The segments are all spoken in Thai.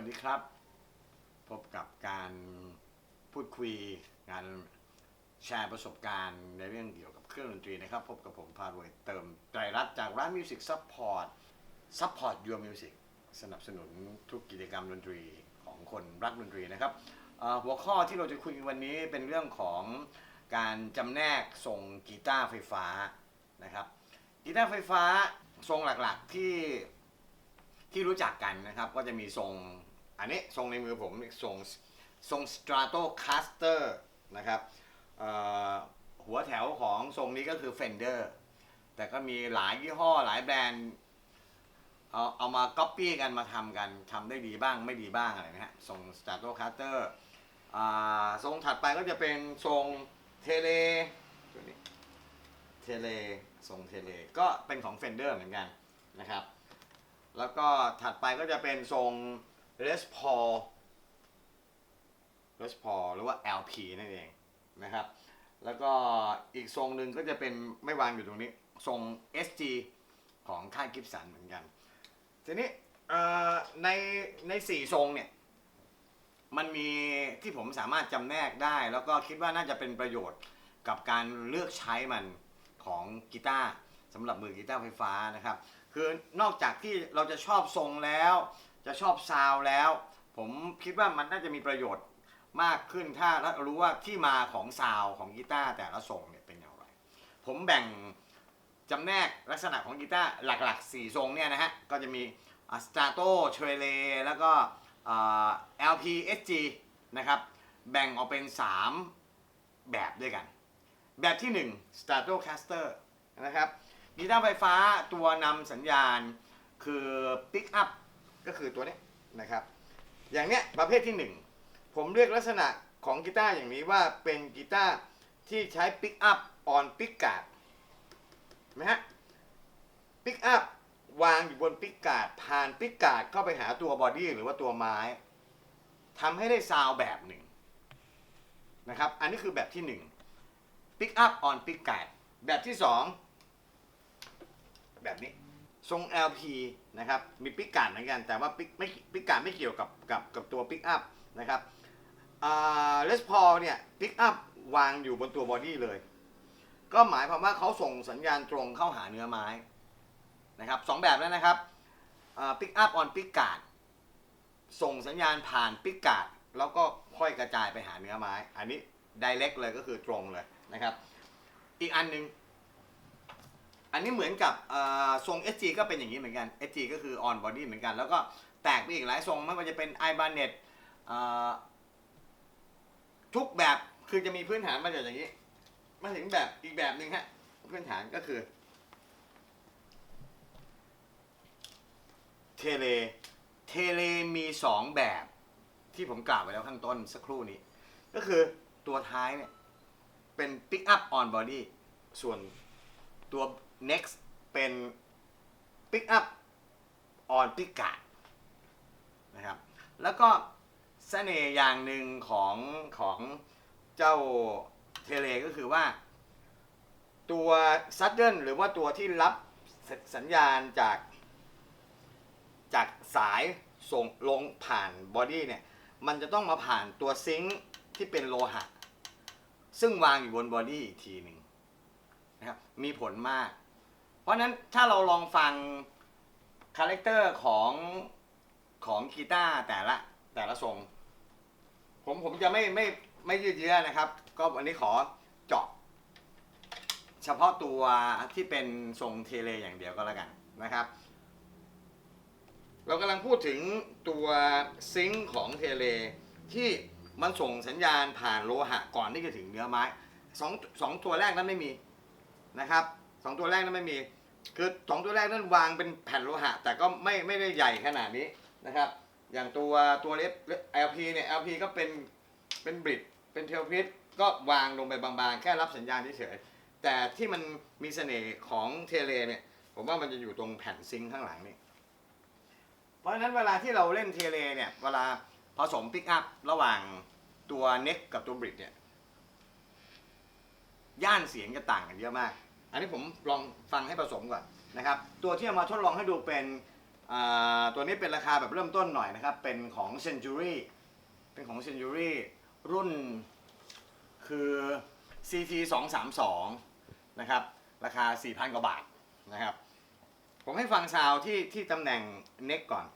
วัสดีครับ พบกับการพูดคุยงานแชร์ประสบการณ์ในเรื่องเกี่ยวกับเครื่องดนตรีนะครับ พบกับผมพารวยเติมไตรรัตน์จากร้าน Music Support Support Your Music สนับสนุนทุกกิจกรรมดนตรีของคนรักดนตรีนะครับ หัวข้อที่เราจะคุยวันนี้เป็นเรื่องของการจำแนกทรงกีตาร์ไฟฟ้านะครับกีตาร์ไฟฟ้าทรงหลักๆที่ที่รู้จักกันนะครับ ก็จะมีทรง อันนี้ทรงในมือผมทรงทรง Stratocaster นะครับหัวแถวของทรงนี้ก็คือ Fender แต่ก็มีหลายยี่ห้อหลายแบรนด์ เอาเอามาก๊อปปี้กันมาทำกันทำได้ดีบ้างไม่ดีบ้างอะไรนะฮะทรง Stratocaster อ่าทรงถัดไปก็จะเป็นทรงเทเลตัวนี้เทเลทรงเทเลก็เป็นของ Fender เหมือนกันนะครับ แล้วก็ถัดไปก็จะเป็นทรง Les Paul Les Paul หรือว่า LP นั่นเองนะครับ แล้วก็อีกทรงหนึ่งก็จะเป็นไม่วางอยู่ตรงนี้ ทรง SG ของค่ายกิฟสันเหมือนกัน ทีนี้ในในสี่ทรงเนี่ย มันมีที่ผมสามารถจำแนกได้ แล้วก็คิดว่าน่าจะเป็นประโยชน์กับการเลือกใช้มันของกีตาร์สำหรับมือกีตาร์ไฟฟ้านะครับ คือนอกจากที่เราจะชอบทรงแล้ว จะชอบซาวแล้ว ผมคิดว่ามันน่าจะมีประโยชน์มากขึ้นถ้ารู้ว่าที่มาของซาวของกีตาร์แต่ละทรงเนี่ยเป็นอย่างไร ผมแบ่งจำแนกลักษณะของกีตาร์หลักๆ 4 ทรงเนี่ยนะฮะ ก็จะมีสตาโตเชเลแล้วก็อ่า LP SG นะครับ แบ่งออกเป็น 3 แบบด้วยกัน แบบที่ 1 Stratocaster นะครับกีตาร์ไฟฟ้าตัวนำสัญญาณคือ Pick Up ก็คือตัวนี้นะครับ อย่างเนี้ยประเภทที่ 1 ผมเรียกลักษณะของกีตาร์อย่างนี้ว่าเป็นกีตาร์ที่ใช้ Pick Up on Pick Guard เห็นไหมฮะ Pick Up วางอยู่บน Pick Guard ผ่าน Pick Guard เข้าไปหาตัวบอดี้หรือว่าตัวไม้ทำให้ได้ซาวด์แบบหนึ่งนะครับ อันนี้คือแบบที่ 1 Pick Up on Pick Guard แบบที่ 2 แบบนี้ ทรง LP นะครับมีปิกการดเหมือนกันแต่ว่าปิกไม่ปิกการดไม่เกี่ยวกับกับกับตัวปิกอัพนะครับเลสพอเนี่ยปิกอัพวางอยู่บนตัวบอดี้เลย ก็หมายความว่าเขาส่งสัญญาณตรงเข้าหาเนื้อไม้นะครับสองแบบแล้วนะครับปิกอัพออนปิกการ์ดส่งสัญญาณผ่านปิกการ์ดแล้วก็ค่อยกระจายไปหาเนื้อไม้ อันนี้ direct เลยก็คือตรงเลยนะครับ อีกอันหนึ่ง อันนี้เหมือนกับเอ่อทรง SG ก็เป็นอย่างนี้เหมือนกัน SG ก็คือ on body เหมือนกัน แล้วก็แตกไปอีกหลายทรงไม่ว่าจะเป็น i b a n e t ทุกแบบคือจะมีพื้นฐานมาจากอย่างนี้ มาถึงแบบอีกแบบหนึ่งฮะพื้นฐานก็คือเทเลเทเลมี 2 แบบที่ผมกล่าวไปแล้วข้างต้นสักครู่นี้ ก็คือตัวท้ายเนี่ยเป็น pick up on body ส่วนตัว next เป็น pick up on pick guard นะครับ แล้วก็เสน่ห์อย่างหนึ่งของของเจ้าเทเลก็คือว่า ตัว sudden หรือว่าตัวที่รับสัญญาณจาก จากสายส่งลงผ่านบอดี้เนี่ย มันจะต้องมาผ่านตัวซิงค์ที่เป็นโลหะ ซึ่งวางอยู่บนบอดี้อีกทีหนึ่งนะครับ มีผลมาก ราะฉะนั้นถ้าเราลองฟังคาแรคเตอร์ของของกีตาร์แต่ละแต่ละทรง ผมผมจะไม่ไม่ไม่ยืดเยื้อนะครับ ก็วันนี้ขอเจาะ เฉพาะตัวที่เป็นทรงเทเลอย่างเดียวก็แล้วกันนะครับ เรากำลังพูดถึงตัวซิงค์ของเทเลที่มันส่งสัญญาณผ่านโลหะก่อนที่จะถึงเนื้อไม้สองสองตัวแรกนั้นไม่มีนะครับสองตัวแรกนั้นไม่มี คือสองตัวแรกนั้นวางเป็นแผ่นโลหะ แต่ก็ไม่ไม่ได้ใหญ่ขนาดนี้นะครับ อย่างตัวตัวเล็บ LP เนี่ย LP ก็เป็นเป็นบริดเป็นเทลพิทก็วางลงไปบางๆ แค่รับสัญญาณเฉยๆแต่ที่มันมีเสน่ห์ของเทเลเนี่ย ผมว่ามันจะอยู่ตรงแผ่นซิงค์ข้างหลังนี่เพราะฉะนั้นเวลาที่เราเล่นเทเลเนี่ยเวลาผสมปิกอัพระหว่างตัวเน็กกับตัวบริดเนี่ย ย่านเสียงจะต่างกันเยอะมาก อันนี้ผมลองฟังให้ผสมก่อนนะครับ ตัวที่เอามาทดลองให้ดูเป็นอ่าตัวนี้เป็นราคาแบบเริ่มต้นหน่อยนะครับ เป็นของ Century เป็นของ Century รุ่นคือ CT 2 3 2นะครับ ราคา 4,000 กว่าบาทนะครับ ผมให้ฟังซาวที่ที่ตำแหน่ง neck ก่อน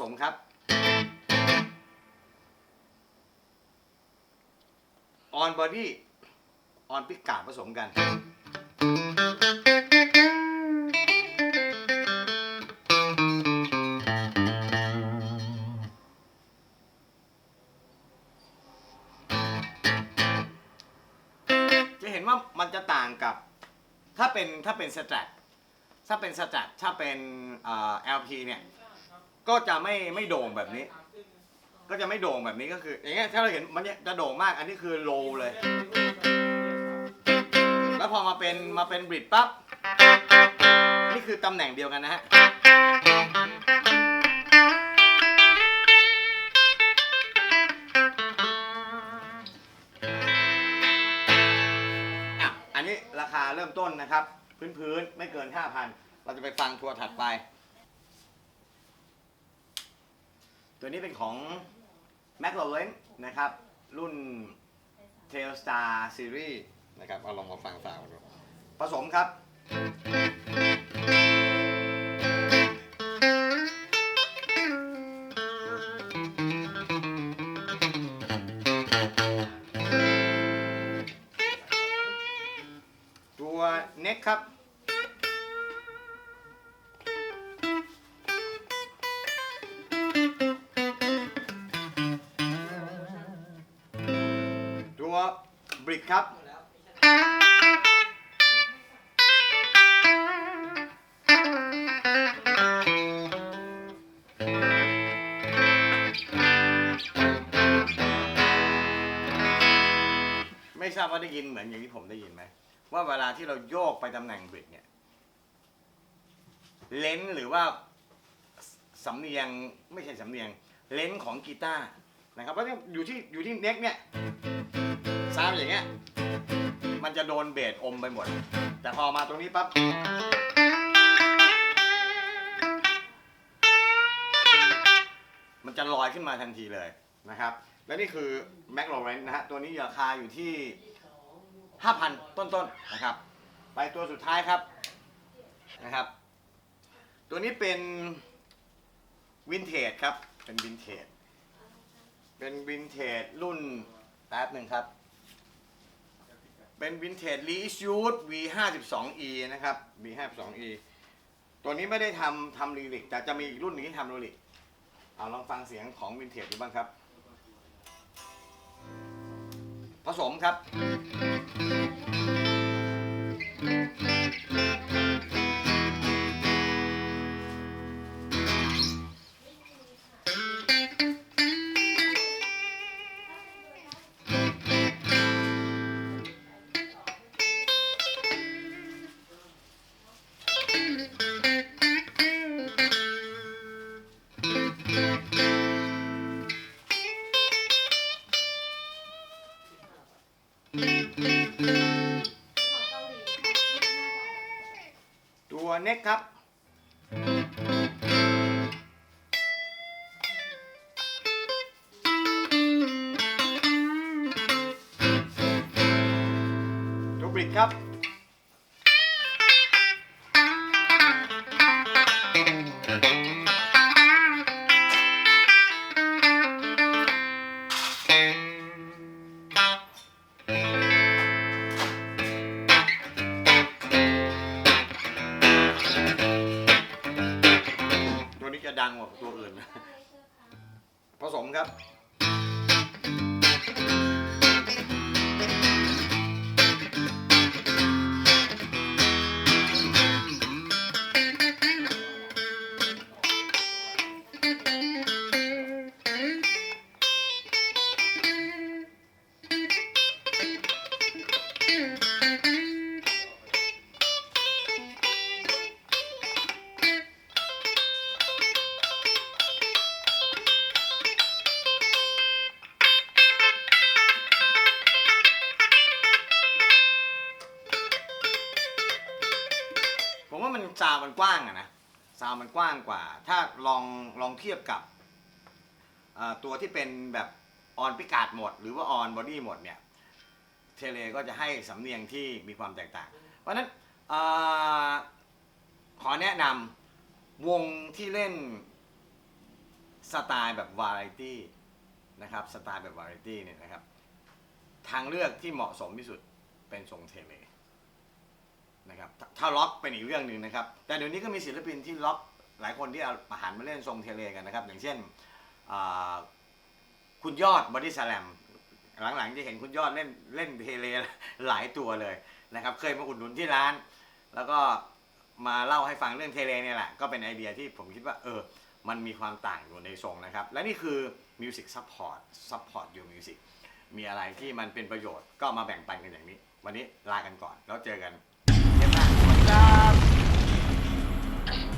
สมครับ ออนบอดี้ ออนปิกกาผสมกัน จะเห็นว่ามันจะต่างกับ ถ้าเป็นถ้าเป็นสแตทถ้าเป็นสแตทถ้าเป็นเอ่อ LP เนี่ย ก็จะไม่ไม่โด่งแบบนี้ ก็จะไม่โด่งแบบนี้ก็คือ อย่างเงี้ยถ้าเราเห็นมันเนี้ยจะโด่งมาก อันนี้คือโลเลย แล้วพอมาเป็นมาเป็นบริดปั๊บนี่คือตำแหน่งเดียวกันนะฮะอะอันนี้ราคาเริ่มต้นนะครับ พื้นๆไม่เกิน 5,000 เราจะไปฟังทัวร์ถัดไป ตัวนี้เป็นของ m c l a r e n นะครับ รุ่น Tailstar Series นะครับ เอาลองมาฟังซาวดูผสมครับตัวเน็กครับ บว่าได้ยินเหมือนอย่างที่ผมได้ยินไหมว่าเวลาที่เราโยกไปตำแหน่งบริดเนี่ย เลนส์หรือว่าสำเนียงไม่ใช่สำเนียง เลนส์ของกีตาร์นะครับเพราะเนี่ยอยู่ที่อยู่ที่เน็กเนี่ยซาวอย่างเงี้ย มันจะโดนเบสอมไปหมด แต่พอมาตรงนี้ปั๊บมันจะลอยขึ้นมาทันทีเลยนะครับ และนี่คือ m c l a r e n นะฮะตัวนี้ราคาอยู่ที่ 5,000 ต้นๆนะครับ ไปตัวสุดท้ายครับนะครับ ตัวนี้เป็นวินเทจครับ เป็นวินเทจ เป็นวินเทจรุ่นแป๊บหนึ่งครับ เป็นวินเทจ reissued V52e นะครับ V52e ตัวนี้ไม่ได้ทำทำลีลิกแต่จะมีอีกรุ่นหนึงที่ทำลีลิกเอาลองฟังเสียงของวินเทจดูบ้างครับ ผสมครับ ครับตัวบริดครับ ผสมครับ ว่ามันซาวมันกว้างอะนะซาวมันกว้างกว่า ถ้าลองลองเทียบกับตัวที่เป็นแบบออนพิกาดหมด หรือว่าออนบอดี้หมดเนี่ยเทเลก็จะให้สำเนียงที่มีความแตกต่าง เพราะนั้นอขอแนะนำวงที่เล่นสไตล์แบบวาไรตี้นะครับสไตล์แบบวาไรตี้เนี่ยนะครับ ทางเลือกที่เหมาะสมที่สุดเป็นทรงเทเล นะครับถ้าถ้าล็อกเป็นอีกเรื่องหนึ่งนะครับ แต่เดี๋ยวนี้ก็มีศิลปินที่ล็อกหลายคนที่เอามาหันมาเล่นทรงเทเลกันนะครับ อย่างเช่นอ่าคุณยอดบอดี้สแลมหลังๆจะเห็นคุณยอดเล่นเล่นเทเลหลายตัวเลยนะครับ เคยมาอุดหนุนที่ร้าน แล้วก็มาเล่าให้ฟังเรื่องเทเลเนี่ยแหละ ก็เป็นไอเดียที่ผมคิดว่าเออ มันมีความต่างอยู่ในทรงนะครับ และนี่คือ Music Support Support Your Music มีอะไรที่มันเป็นประโยชน์ก็มาแบ่งปันกันอย่างนี้ วันนี้ลากันก่อน แล้วเจอกัน Thank you.